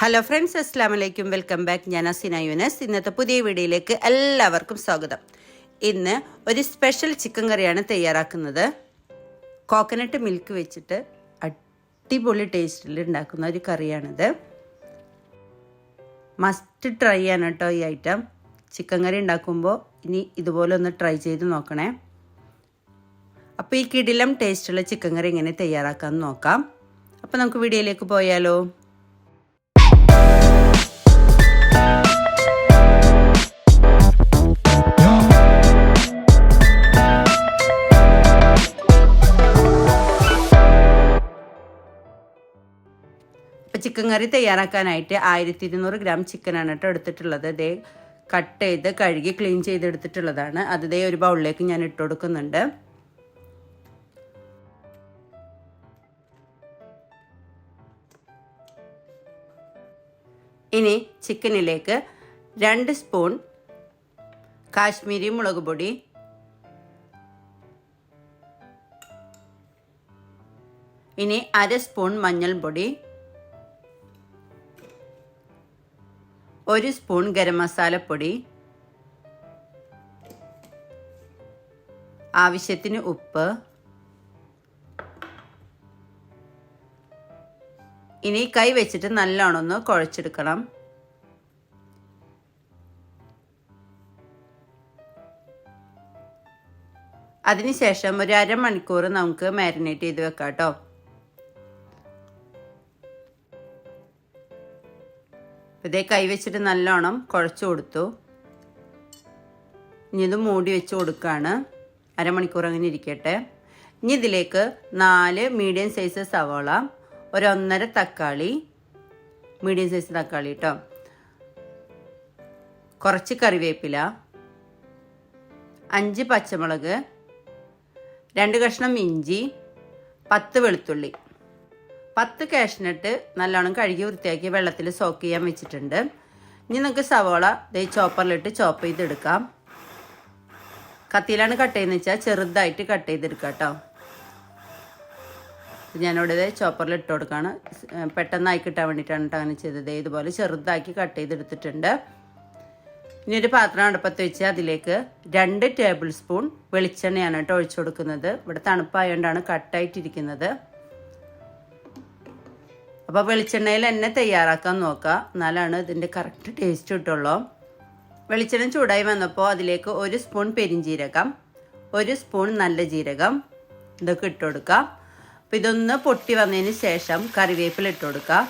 Hello friends അസ്സാം വലൈക്കും welcome back ഞാൻ അസിന യുനസ്. ഇന്നത്തെ പുതിയ വീഡിയോയിലേക്ക് എല്ലാവർക്കും സ്വാഗതം. ഇന്ന് ഒരു സ്പെഷ്യൽ ചിക്കൻ കറിയാണ് തയ്യാറാക്കുന്നത്. കോക്കനട്ട് മിൽക്ക് വെച്ചിട്ട് അടിപൊളി ടേസ്റ്റിൽ ഉണ്ടാക്കുന്ന ഒരു കറിയാണിത്. മസ്റ്റ് ട്രൈ ആണ് കേട്ടോ ഈ ഐറ്റം ചിക്കൻ കറി ഉണ്ടാക്കുമ്പോൾ ഇനി ഇതുപോലെ ഒന്ന് ട്രൈ ചെയ്ത് നോക്കണേ. അപ്പോൾ ഈ കിടിലം ടേസ്റ്റുള്ള ചിക്കൻ കറി എങ്ങനെ തയ്യാറാക്കാമെന്ന് നോക്കാം. അപ്പോൾ നമുക്ക് വീഡിയോയിലേക്ക് പോയാലോ? ചിക്കൻ കറി തയ്യാറാക്കാനായിട്ട് ആയിരത്തി ഇരുന്നൂറ് ഗ്രാം ചിക്കനാണ് കേട്ടോ എടുത്തിട്ടുള്ളത്. ദേ കട്ട് ചെയ്ത് കഴുകി ക്ലീൻ ചെയ്ത് എടുത്തിട്ടുള്ളതാണ് അത് ദേ ഒരു ബൗളിലേക്ക് ഞാൻ ഇട്ട് കൊടുക്കുന്നുണ്ട്. ഇനി ചിക്കനിലേക്ക് രണ്ട് സ്പൂൺ കാശ്മീരി മുളക് പൊടി ഇനി അര സ്പൂൺ മഞ്ഞൾപ്പൊടി ഒരു സ്പൂൺ ഗരം മസാലപ്പൊടി ആവശ്യത്തിന് ഉപ്പ് ഇനി കൈ വെച്ചിട്ട് നല്ലോണം ഒന്ന് കുഴച്ചെടുക്കണം. അതിനുശേഷം ഒരു അരമണിക്കൂർ നമുക്ക് മാരിനേറ്റ് ചെയ്ത് വെക്കാം കേട്ടോ ഇതേ കൈ വെച്ചിട്ട് നല്ലോണം കുഴച്ച് കൊടുത്തു. ഇനി ഇത് മൂടി വെച്ച് കൊടുക്കുകയാണ് അരമണിക്കൂർ അങ്ങനെ ഇരിക്കട്ടെ. ഇനി ഇതിലേക്ക് നാല് മീഡിയം സൈസ് സവോള ഒരൊന്നര തക്കാളി മീഡിയം സൈസ് തക്കാളി കേട്ടോ കുറച്ച് കറിവേപ്പില അഞ്ച് പച്ചമുളക് രണ്ട് കഷ്ണം ഇഞ്ചി പത്ത് വെളുത്തുള്ളി. പത്ത് കാഷ്നട്ട് നല്ലോണം കഴുകി വൃത്തിയാക്കി വെള്ളത്തിൽ സോക്ക് ചെയ്യാൻ വെച്ചിട്ടുണ്ട്. ഇനി നമുക്ക് സവോള ദേ ചോപ്പറിലിട്ട് ചോപ്പ് ചെയ്തെടുക്കാം. കത്തിയിലാണ് കട്ട് ചെയ്യുന്നത് വെച്ചാൽ ചെറുതായിട്ട് കട്ട് ചെയ്തെടുക്കാം കേട്ടോ. ഞാനിവിടെ ചോപ്പറിൽ ഇട്ട് കൊടുക്കുകയാണ് പെട്ടെന്നായി കിട്ടാൻ വേണ്ടിയിട്ടാണ് അങ്ങനെ ചെയ്തത്. ഇതുപോലെ ചെറുതാക്കി കട്ട് ചെയ്തെടുത്തിട്ടുണ്ട്. ഇനി ഒരു പാത്രം അടുപ്പത്ത് വെച്ച് അതിലേക്ക് രണ്ട് ടേബിൾ സ്പൂൺ വെളിച്ചെണ്ണയാണ് കേട്ടോ ഒഴിച്ചു കൊടുക്കുന്നത്. ഇവിടെ തണുപ്പായതുകൊണ്ടാണ് കട്ടായിട്ടിരിക്കുന്നത്. അപ്പോൾ വെളിച്ചെണ്ണയിൽ എന്നെ തയ്യാറാക്കാൻ നോക്കുക എന്നാലാണ് ഇതിന്റെ കറക്റ്റ് ടേസ്റ്റ് കിട്ടുള്ളൂ. വെളിച്ചെണ്ണ ചൂടായി വന്നപ്പോൾ അതിലേക്ക് ഒരു സ്പൂൺ പെരിഞ്ജീരകം ഒരു സ്പൂൺ നല്ല ജീരകം ഇതൊക്കെ ഇട്ട് കൊടുക്കുക അപ്പോൾ ഇതൊന്ന് പൊട്ടി വന്നതിന് ശേഷം കറിവേപ്പില ഇട്ട് കൊടുക്കുക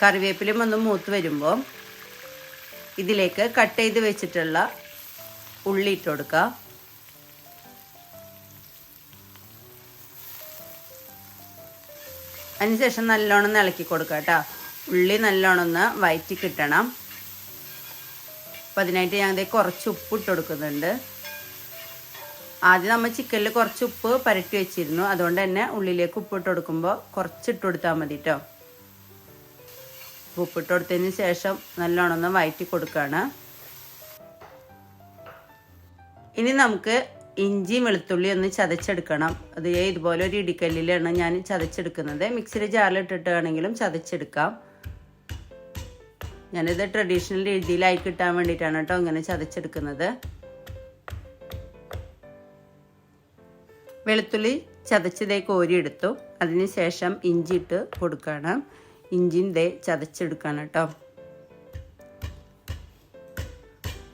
കറിവേപ്പിലയും ഒന്ന് മൂത്ത് വരുമ്പോൾ ഇതിലേക്ക് കട്ട് ചെയ്ത് വെച്ചിട്ടുള്ള ഉള്ളി ഇട്ട് കൊടുക്കുക അതിനുശേഷം നല്ലോണം ഒന്ന് ഇളക്കി കൊടുക്കുക കേട്ടോ. ഉള്ളി നല്ലോണം ഒന്ന് വയറ്റി കിട്ടണം. അപ്പം അതിനായിട്ട് ഞാൻ കുറച്ച് ഉപ്പ് ഇട്ട് കൊടുക്കുന്നുണ്ട്. ആദ്യം നമ്മൾ ചിക്കനിൽ കുറച്ച് ഉപ്പ് പരട്ടി വെച്ചിരുന്നു. അതുകൊണ്ട് തന്നെ ഉള്ളിലേക്ക് ഉപ്പ് ഇട്ട് കൊടുക്കുമ്പോൾ കുറച്ച് ഇട്ട് കൊടുത്താൽ മതി കേട്ടോ. ഉപ്പിട്ട് കൊടുത്തതിന് ശേഷം നല്ലോണം ഒന്ന് വയറ്റി കൊടുക്കുകയാണ്. ഇനി നമുക്ക് ഇഞ്ചി വെളുത്തുള്ളി ഒന്ന് ചതച്ചെടുക്കണം. അത് ഇതുപോലെ ഒരു ഇടിക്കല്ലിലാണ് ഞാൻ ചതച്ചെടുക്കുന്നത്. മിക്സിയിൽ ജാറിലിട്ടിട്ടാണെങ്കിലും ചതച്ചെടുക്കാം. ഞാനിത് ട്രഡീഷണൽ രീതിയിലായി കിട്ടാൻ വേണ്ടിയിട്ടാണ് കേട്ടോ ഇങ്ങനെ ചതച്ചെടുക്കുന്നത്. വെളുത്തുള്ളി ചതച്ചതേ കോരിയെടുത്തു. അതിന് ശേഷം ഇഞ്ചി ഇട്ട് കൊടുക്കണം. ഇഞ്ചിയും ദേ ചതച്ചെടുക്കുകയാണ് കേട്ടോ.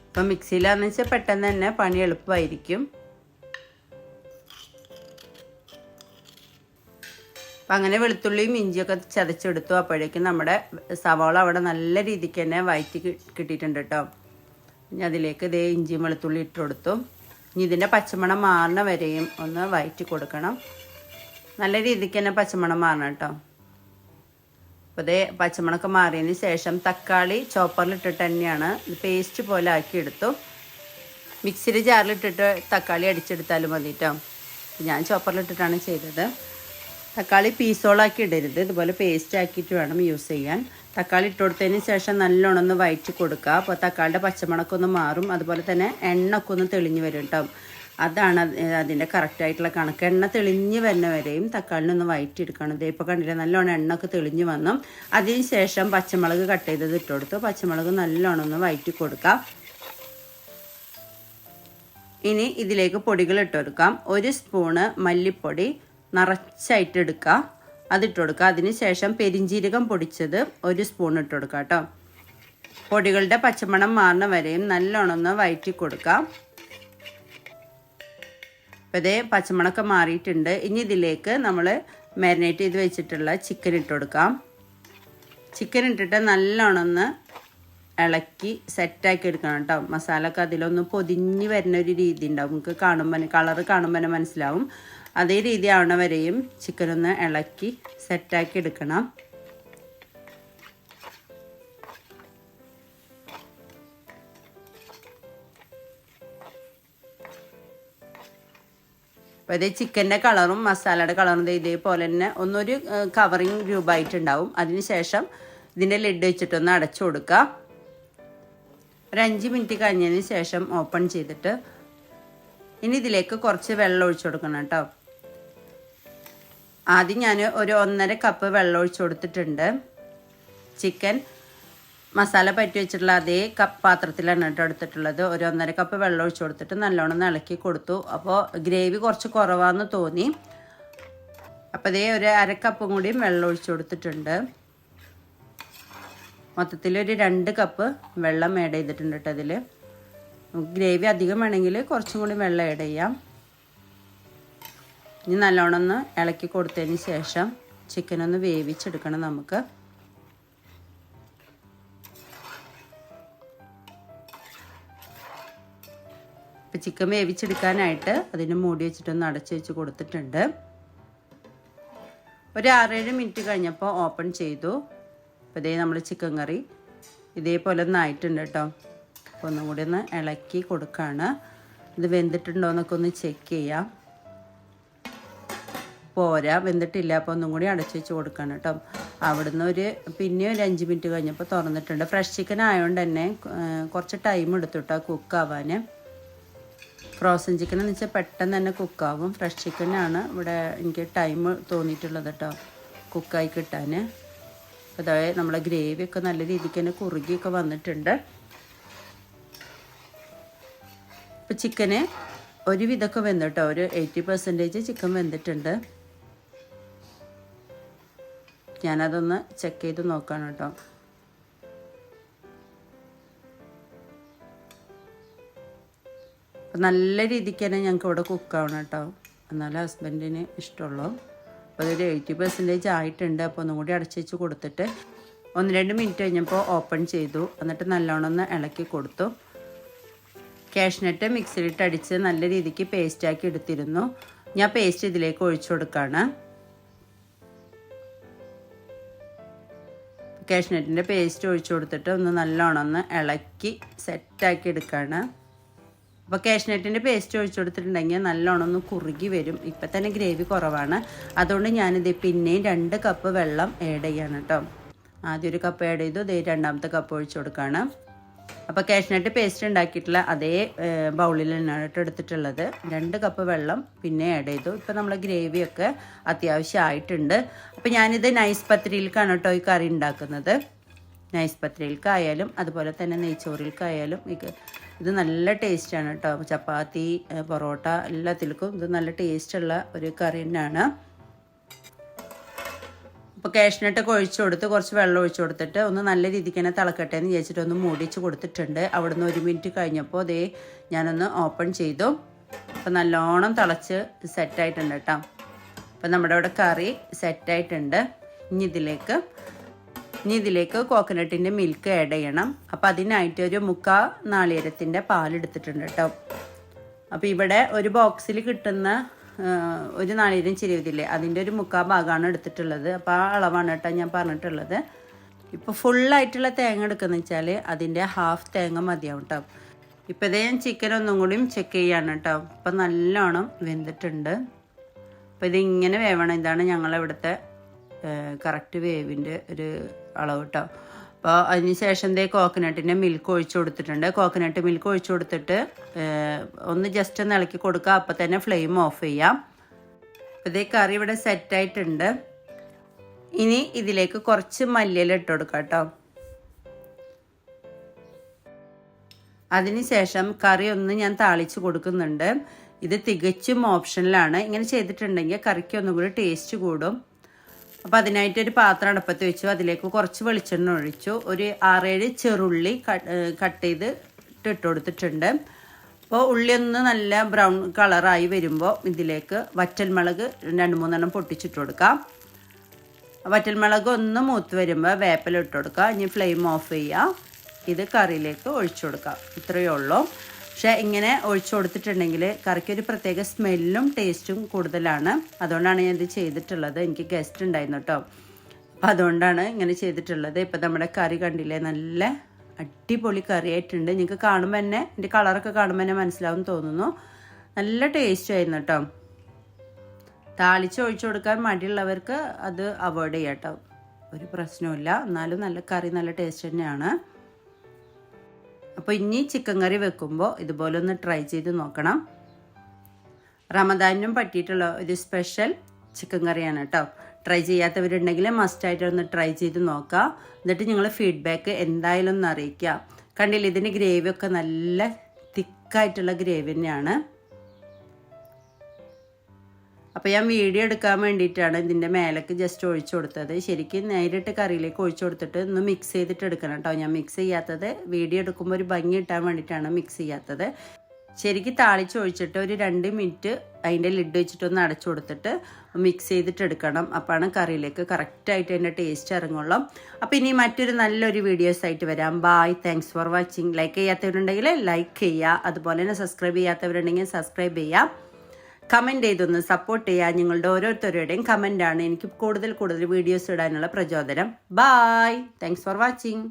അപ്പം മിക്സിയിലാന്ന് വെച്ചാൽ പെട്ടെന്ന് തന്നെ പണി എളുപ്പമായിരിക്കും. അപ്പം അങ്ങനെ വെളുത്തുള്ളിയും ഇഞ്ചിയൊക്കെ ചതച്ചെടുത്തു. അപ്പോഴേക്കും നമ്മുടെ സവാള അവിടെ നല്ല രീതിക്ക് തന്നെ വയറ്റി കിട്ടിയിട്ടുണ്ട് കേട്ടോ. ഇനി അതിലേക്ക് ഇതേ ഇഞ്ചിയും വെളുത്തുള്ളി ഇട്ട് കൊടുത്തു. ഇനി ഇതിന്റെ പച്ചമണം മാറണ വരെയും ഒന്ന് വയറ്റി കൊടുക്കണം. നല്ല രീതിക്ക് തന്നെ പച്ചമണം മാറണം കേട്ടോ. അപ്പോൾ ഇതേ പച്ചമുളക് മാറിയതിന് ശേഷം തക്കാളി ചോപ്പറിലിട്ടിട്ട് തന്നെയാണ് പേസ്റ്റ് പോലെ ആക്കിയെടുത്തു മിക്സിയിൽ ജാറിലിട്ടിട്ട് തക്കാളി അടിച്ചെടുത്താലും മതി കേട്ടോ. ഞാൻ ചോപ്പറിലിട്ടിട്ടാണ് ചെയ്തത്. തക്കാളി പീസോളാക്കി ഇടരുത്. ഇതുപോലെ പേസ്റ്റ് ആക്കിയിട്ട് വേണം യൂസ് ചെയ്യാൻ. തക്കാളി ഇട്ട് കൊടുത്തതിന് ശേഷം നല്ലോണം ഒന്ന് വയറ്റി കൊടുക്കുക. അപ്പോൾ തക്കാളിയുടെ പച്ചമുളകൊക്കെ ഒന്ന് മാറും. അതുപോലെ തന്നെ എണ്ണ ഒക്കെ ഒന്ന് തെളിഞ്ഞ് വരും കേട്ടോ അതാണ് അത് അതിന്റെ കറക്റ്റായിട്ടുള്ള കണക്ക്. എണ്ണ തെളിഞ്ഞ് വരുന്ന വരെയും തക്കാളിനൊന്ന് വയറ്റിയെടുക്കണം. ഇതേ ഇപ്പോൾ കണ്ടില്ല നല്ലോണം എണ്ണ ഒക്കെ തെളിഞ്ഞ് വന്നു. അതിന് ശേഷം പച്ചമുളക് കട്ട് ചെയ്തത് ഇട്ട് കൊടുത്തു. പച്ചമുളക് നല്ലോണം ഒന്ന് വയറ്റി കൊടുക്കാം. ഇനി ഇതിലേക്ക് പൊടികൾ ഇട്ട് കൊടുക്കാം. ഒരു സ്പൂണ് മല്ലിപ്പൊടി നിറച്ചായിട്ട് എടുക്കുക. അതിട്ട് കൊടുക്കുക. അതിന് ശേഷം പെരിഞ്ചീരകം പൊടിച്ചത് ഒരു സ്പൂൺ ഇട്ട് കൊടുക്കുക കേട്ടോ. പൊടികളുടെ പച്ചമണം മാറുന്ന വരെയും നല്ലോണം ഒന്ന് വയറ്റി കൊടുക്കാം അപ്പോൾ ഇതേ പച്ചമണമൊക്കെ മാറിയിട്ടുണ്ട്. ഇനി ഇതിലേക്ക് നമ്മൾ മാരിനേറ്റ് ചെയ്ത് വെച്ചിട്ടുള്ള ചിക്കൻ ഇട്ട് കൊടുക്കാം. ചിക്കൻ ഇട്ടിട്ട് നല്ലോണം ഒന്ന് ഇളക്കി സെറ്റാക്കി എടുക്കണം കേട്ടോ. മസാല അതിലൊന്ന് പൊതിഞ്ഞ് വരുന്ന ഒരു രീതി ഉണ്ടാവും. നമുക്ക് കാണുമ്പോൾ കളറ് കാണുമ്പോൾ മനസ്സിലാവും. അതേ രീതി ആവണ വരെയും ചിക്കൻ ഒന്ന് ഇളക്കി സെറ്റാക്കി എടുക്കണം. അപ്പോൾ ഇത് ചിക്കന്റെ കളറും മസാലയുടെ കളറും ഇതേപോലെ തന്നെ ഒന്നൊരു കവറിങ് രൂപമായിട്ടുണ്ടാവും. അതിനുശേഷം ഇതിന്റെ ലിഡ് വെച്ചിട്ടൊന്ന് അടച്ചു കൊടുക്കുക. ഒരു അഞ്ച് മിനിറ്റ് കഴിഞ്ഞതിന് ശേഷം ഓപ്പൺ ചെയ്തിട്ട് ഇനി ഇതിലേക്ക് കുറച്ച് വെള്ളം ഒഴിച്ചു കൊടുക്കണം കേട്ടോ. ആദ്യം ഞാൻ ഒരു ഒന്നര കപ്പ് വെള്ളം ഒഴിച്ചു കൊടുത്തിട്ടുണ്ട്. ചിക്കൻ മസാല പറ്റി വെച്ചിട്ടുള്ള അതേ കപ്പ് പാത്രത്തിലാണ് കേട്ടോ എടുത്തിട്ടുള്ളത്. ഒരു ഒന്നര കപ്പ് വെള്ളം ഒഴിച്ചു കൊടുത്തിട്ട് നല്ലോണം ഇളക്കി കൊടുത്തു. അപ്പോൾ ഗ്രേവി കുറച്ച് കുറവാന്ന് തോന്നി. അപ്പോൾ അതേ ഒരു അര കപ്പും കൂടിയും വെള്ളം ഒഴിച്ചു കൊടുത്തിട്ടുണ്ട്. മൊത്തത്തിൽ ഒരു രണ്ട് കപ്പ് വെള്ളം ആഡ് ചെയ്തിട്ടുണ്ട് കേട്ടോ അതിൽ ഗ്രേവി അധികം വേണമെങ്കിൽ കുറച്ചും കൂടി വെള്ളം ആഡ് ചെയ്യാം. ഇനി നല്ലോണം ഒന്ന് ഇളക്കി കൊടുത്തതിന് ശേഷം ചിക്കൻ ഒന്ന് വേവിച്ചെടുക്കണം നമുക്ക്. ഇപ്പം ചിക്കൻ വേവിച്ചെടുക്കാനായിട്ട് അതിന് മൂടി വെച്ചിട്ടൊന്ന് അടച്ച് വെച്ച് കൊടുത്തിട്ടുണ്ട്. ഒരു ആറേഴ് മിനിറ്റ് കഴിഞ്ഞപ്പോൾ ഓപ്പൺ ചെയ്തു. അപ്പോൾ ഇതേ നമ്മൾ ചിക്കൻ കറി ഇതേപോലെ ഒന്ന് ആയിട്ടുണ്ട് കേട്ടോ. അപ്പോൾ ഒന്നും കൂടി ഒന്ന് ഇളക്കി കൊടുക്കുകയാണ് ഇത് വെന്തിട്ടുണ്ടോ എന്നൊക്കെ ഒന്ന് ചെക്ക് ചെയ്യാം. പോരാ വെന്തിട്ടില്ല അപ്പോൾ ഒന്നും കൂടി അടച്ചു വെച്ച് കൊടുക്കണം കേട്ടോ അവിടുന്ന് ഒരു പിന്നെ ഒരു അഞ്ച് മിനിറ്റ് കഴിഞ്ഞപ്പോൾ തുറന്നിട്ടുണ്ട്. ഫ്രഷ് ചിക്കൻ ആയതുകൊണ്ട് തന്നെ കുറച്ച് ടൈം എടുത്തു കേട്ടോ കുക്കാവാൻ ഫ്രോസൺ ചിക്കൻ എന്ന് വെച്ചാൽ പെട്ടെന്ന് തന്നെ കുക്കാവും ഫ്രഷ് ചിക്കനാണ് ഇവിടെ എനിക്ക് ടൈം തോന്നിയിട്ടുള്ളത് കേട്ടോ കുക്കായി കിട്ടാൻ അതായത് നമ്മളെ ഗ്രേവിയൊക്കെ നല്ല രീതിക്ക് തന്നെ കുറുകിയൊക്കെ വന്നിട്ടുണ്ട്. ഇപ്പം ചിക്കന് ഒരുവിധമൊക്കെ വെന്തു കേട്ടോ ഒരു എയ്റ്റി പെർസെന്റേജ് ചിക്കൻ വെന്തിട്ടുണ്ട്. ഞാനതൊന്ന് ചെക്ക് ചെയ്ത് നോക്കണം കേട്ടോ. നല്ല രീതിക്ക് തന്നെ ഞങ്ങൾക്ക് ഇവിടെ കുക്കാവണം കേട്ടോ. എന്നാലേ ഹസ്ബൻഡിന് ഇഷ്ടമുള്ളൂ. അപ്പോൾ അതൊരു എയ്റ്റി പെർസെന്റേജ് ആയിട്ടുണ്ട്. അപ്പോൾ ഒന്നും കൂടി അടച്ചു വെച്ച് കൊടുത്തിട്ട് ഒന്ന് രണ്ട് മിനിറ്റ് കഴിഞ്ഞപ്പോൾ ഓപ്പൺ ചെയ്തു. എന്നിട്ട് നല്ലോണം ഒന്ന് ഇളക്കി കൊടുത്തു. കാഷ്നട്ട് മിക്സിയിലിട്ട് അടിച്ച് നല്ല രീതിക്ക് പേസ്റ്റാക്കി എടുത്തിരുന്നു. ഞാൻ പേസ്റ്റ് ഇതിലേക്ക് ഒഴിച്ചു കൊടുക്കുകയാണ് കാഷ്നട്ടിന്റെ പേസ്റ്റ് ഒഴിച്ചു കൊടുത്തിട്ട് ഒന്ന് നല്ലോണം ഒന്ന് ഇളക്കി സെറ്റാക്കി എടുക്കുകയാണ് അപ്പോൾ കാഷ്നട്ടിന്റെ പേസ്റ്റ് ഒഴിച്ചു കൊടുത്തിട്ടുണ്ടെങ്കിൽ നല്ലോണം ഒന്ന് കുറുകി വരും. ഇപ്പം തന്നെ ഗ്രേവി കുറവാണ്. അതുകൊണ്ട് ഞാനിത് പിന്നെയും രണ്ട് കപ്പ് വെള്ളം ആഡ് ചെയ്യാണ് കേട്ടോ ആദ്യം ഒരു കപ്പ് ആഡ് ചെയ്തു ഇതേ രണ്ടാമത്തെ കപ്പ് ഒഴിച്ചു കൊടുക്കുകയാണ് അപ്പോൾ കാഷ്നട്ട് പേസ്റ്റ് ഉണ്ടാക്കിയിട്ടുള്ള അതേ ബൗളിൽ തന്നെയാണ് കേട്ടോ എടുത്തിട്ടുള്ളത്. രണ്ട് കപ്പ് വെള്ളം പിന്നെ ആഡ് ചെയ്തു. ഇപ്പോൾ നമ്മളെ ഗ്രേവിയൊക്കെ അത്യാവശ്യം ആയിട്ടുണ്ട് അപ്പോൾ ഞാനിത് നൈസ് പത്രിയിലേക്കാണ് കേട്ടോ ഈ കറി ഉണ്ടാക്കുന്നത്. നൈസ് പത്രിയിൽക്കായാലും അതുപോലെ തന്നെ നെയ്ച്ചോറിൽക്കായാലും ഇത് നല്ല ടേസ്റ്റാണ് കേട്ടോ. ചപ്പാത്തി പൊറോട്ട എല്ലാത്തിലേക്കും ഇത് നല്ല ടേസ്റ്റുള്ള ഒരു കറി തന്നെയാണ്. അപ്പോൾ കാഷ്നട്ടൊക്കെ ഒഴിച്ചു കൊടുത്ത് കുറച്ച് വെള്ളം ഒഴിച്ചു കൊടുത്തിട്ട് ഒന്ന് നല്ല രീതിക്ക് തന്നെ തിളക്കട്ടെ എന്ന് വിചാരിച്ചിട്ട് ഒന്ന് മൂടിച്ച് കൊടുത്തിട്ടുണ്ട്. അവിടുന്ന് ഒരു മിനിറ്റ് കഴിഞ്ഞപ്പോൾ അതേ ഞാനൊന്ന് ഓപ്പൺ ചെയ്തു. അപ്പോൾ നല്ലോണം തിളച്ച് സെറ്റായിട്ടുണ്ട് കേട്ടോ അപ്പോൾ നമ്മുടെ ഇവിടെ കറി സെറ്റായിട്ടുണ്ട് ഇനി ഇതിലേക്ക് ഇനി ഇതിലേക്ക് കോക്കനട്ടിന്റെ മിൽക്ക് ആഡ് ചെയ്യണം. അപ്പോൾ അതിനായിട്ട് ഒരു മുക്കാ നാളികേരത്തിന്റെ പാലെടുത്തിട്ടുണ്ട് കേട്ടോ അപ്പോൾ ഇവിടെ ഒരു ബോക്സിൽ കിട്ടുന്ന ഒരു നാളികേരം ചെരുവതില്ലേ അതിന്റെ ഒരു മുക്കാ ഭാഗമാണ് എടുത്തിട്ടുള്ളത്. അപ്പോൾ ആ അളവാണ് കേട്ടോ ഞാൻ പറഞ്ഞിട്ടുള്ളത്. ഇപ്പോൾ ഫുള്ളായിട്ടുള്ള തേങ്ങ എടുക്കുന്ന വെച്ചാൽ അതിന്റെ ഹാഫ് തേങ്ങ മതിയാവും കേട്ടോ ഇപ്പോൾ ഇതേ ഞാൻ ചിക്കൻ ഒന്നും കൂടിയും ചെക്ക് ചെയ്യാണ് കേട്ടോ ഇപ്പം നല്ലോണം വെന്തിട്ടുണ്ട്. അപ്പോൾ ഇതിങ്ങനെ വേവണം. ഇതാണ് ഞങ്ങളിവിടുത്തെ കറക്റ്റ് വേവിന്റെ ഒരു അളവ് കേട്ടോ അപ്പോൾ അതിന് ശേഷം ദേ കോക്കനട്ടിന്റെ മിൽക്ക് ഒഴിച്ചു കൊടുത്തിട്ടുണ്ട്. കോക്കനട്ട് മിൽക്ക് ഒഴിച്ചു കൊടുത്തിട്ട് ഒന്ന് ജസ്റ്റ് ഒന്ന് ഇളക്കി കൊടുക്കുക അപ്പോൾ തന്നെ ഫ്ലെയിം ഓഫ് ചെയ്യാം. അപ്പോൾ ഇതേ കറി ഇവിടെ സെറ്റായിട്ടുണ്ട് ഇനി ഇതിലേക്ക് കുറച്ച് മല്ലിയില ഇട്ട് കൊടുക്കാം കേട്ടോ. അതിനുശേഷം കറി ഒന്ന് ഞാൻ താളിച്ച് കൊടുക്കുന്നുണ്ട്. ഇത് തികച്ചും ഓപ്ഷനിലാണ് ഇങ്ങനെ ചെയ്തിട്ടുണ്ടെങ്കിൽ കറിക്ക് ഒന്നും കൂടി ടേസ്റ്റ് കൂടും. അപ്പോൾ അതിനായിട്ട് ഒരു പാത്രം അടുപ്പത്ത് വെച്ചു. അതിലേക്ക് കുറച്ച് വെളിച്ചെണ്ണ ഒഴിച്ചു. ഒരു ആറേഴ് ചെറുള്ളി കട്ട് ചെയ്ത് ഇട്ട് കൊടുത്തിട്ടുണ്ട്. അപ്പോൾ ഉള്ളി ഒന്ന് നല്ല ബ്രൗൺ കളറായി വരുമ്പോൾ ഇതിലേക്ക് വറ്റൽമുളക് രണ്ട് മൂന്നെണ്ണം പൊട്ടിച്ചിട്ട് കൊടുക്കാം. വറ്റൽമുളക് ഒന്ന് മൂത്ത് വരുമ്പോൾ വേപ്പില ഇട്ട് കൊടുക്കുക ഇനി ഫ്ലെയിം ഓഫ് ചെയ്യുക ഇത് കറിയിലേക്ക് ഒഴിച്ചു കൊടുക്കാം. ഇത്രയേ ഉള്ളൂ. പക്ഷേ ഇങ്ങനെ ഒഴിച്ചു കൊടുത്തിട്ടുണ്ടെങ്കിൽ കറിക്ക് ഒരു പ്രത്യേക സ്മെല്ലും ടേസ്റ്റും കൂടുതലാണ്. അതുകൊണ്ടാണ് ഞാൻ ഇത് ചെയ്തിട്ടുള്ളത്. എനിക്ക് ഗസ്റ്റ് ഉണ്ടായിരുന്നു കേട്ടോ. അപ്പം അതുകൊണ്ടാണ് ഇങ്ങനെ ചെയ്തിട്ടുള്ളത്. ഇപ്പം നമ്മുടെ കറി കണ്ടില്ലേ? നല്ല അടിപൊളി കറിയായിട്ടുണ്ട്. നിങ്ങൾക്ക് കാണുമ്പോൾ തന്നെ എന്റെ കളറൊക്കെ കാണുമ്പോൾ തന്നെ മനസ്സിലാവും തോന്നുന്നു. നല്ല ടേസ്റ്റ് ആയിരുന്നു കേട്ടോ. താളിച്ച് ഒഴിച്ചു കൊടുക്കാൻ മടിയുള്ളവർക്ക് അത് അവോയ്ഡ് ചെയ്യാം കേട്ടോ. ഒരു പ്രശ്നവുമില്ല. എന്നാലും നല്ല കറി നല്ല ടേസ്റ്റ് തന്നെയാണ്. അപ്പോൾ ഇനി ചിക്കൻ കറി വെക്കുമ്പോൾ ഇതുപോലെ ഒന്ന് ട്രൈ ചെയ്ത് നോക്കണം. റമദാനിനും പറ്റിയിട്ടുള്ള ഒരു സ്പെഷ്യൽ ചിക്കൻ കറിയാണ് കേട്ടോ. ട്രൈ ചെയ്യാത്തവരുണ്ടെങ്കിൽ മസ്റ്റായിട്ട് ഒന്ന് ട്രൈ ചെയ്ത് നോക്കുക എന്നിട്ട് നിങ്ങൾ ഫീഡ്ബാക്ക് എന്തായാലും ഒന്ന് അറിയിക്കുക കണ്ടില്ല ഇതിന്റെ ഗ്രേവിയൊക്കെ നല്ല തിക്കായിട്ടുള്ള ഗ്രേവി തന്നെയാണ്. അപ്പോൾ ഞാൻ വീഡിയോ എടുക്കാൻ വേണ്ടിയിട്ടാണ് ഇതിന്റെ മേലേക്ക് ജസ്റ്റ് ഒഴിച്ചു കൊടുത്തത്. ശരിക്കും നേരിട്ട് കറിയിലേക്ക് ഒഴിച്ചു കൊടുത്തിട്ട് ഒന്ന് മിക്സ് ചെയ്തിട്ട് എടുക്കണം കേട്ടോ. ഞാൻ മിക്സ് ചെയ്യാത്തത് വീഡിയോ എടുക്കുമ്പോൾ ഒരു ഭംഗി കിട്ടാൻ വേണ്ടിയിട്ടാണ് മിക്സ് ചെയ്യാത്തത്. ശരിക്കും താളിച്ച് ഒഴിച്ചിട്ട് ഒരു രണ്ട് മിനിറ്റ് അതിന്റെ ലിഡ് വെച്ചിട്ട് ഒന്ന് അടച്ചു കൊടുത്തിട്ട് മിക്സ് ചെയ്തിട്ട് എടുക്കണം. അപ്പോഴാണ് കറിയിലേക്ക് കറക്റ്റായിട്ട് അതിന്റെ ടേസ്റ്റ് ഇറങ്ങുള്ളൂ. അപ്പോൾ ഇനി മറ്റൊരു നല്ലൊരു വീഡിയോസ് ആയിട്ട് വരാം. Bye thanks for watching like ചെയ്യാത്തവരുണ്ടെങ്കിൽ ലൈക്ക് ചെയ്യുക. അതുപോലെ തന്നെ സബ്സ്ക്രൈബ് ചെയ്യാത്തവരുണ്ടെങ്കിൽ സബ്സ്ക്രൈബ് ചെയ്യാം. കമന്റ് ചെയ്തൊന്ന് സപ്പോർട്ട് ചെയ്യുക നിങ്ങളുടെ ഓരോരുത്തരുടെയും കമന്റാണ് എനിക്ക് കൂടുതൽ കൂടുതൽ വീഡിയോസ് ഇടാനുള്ള പ്രചോദനം. Bye thanks for watching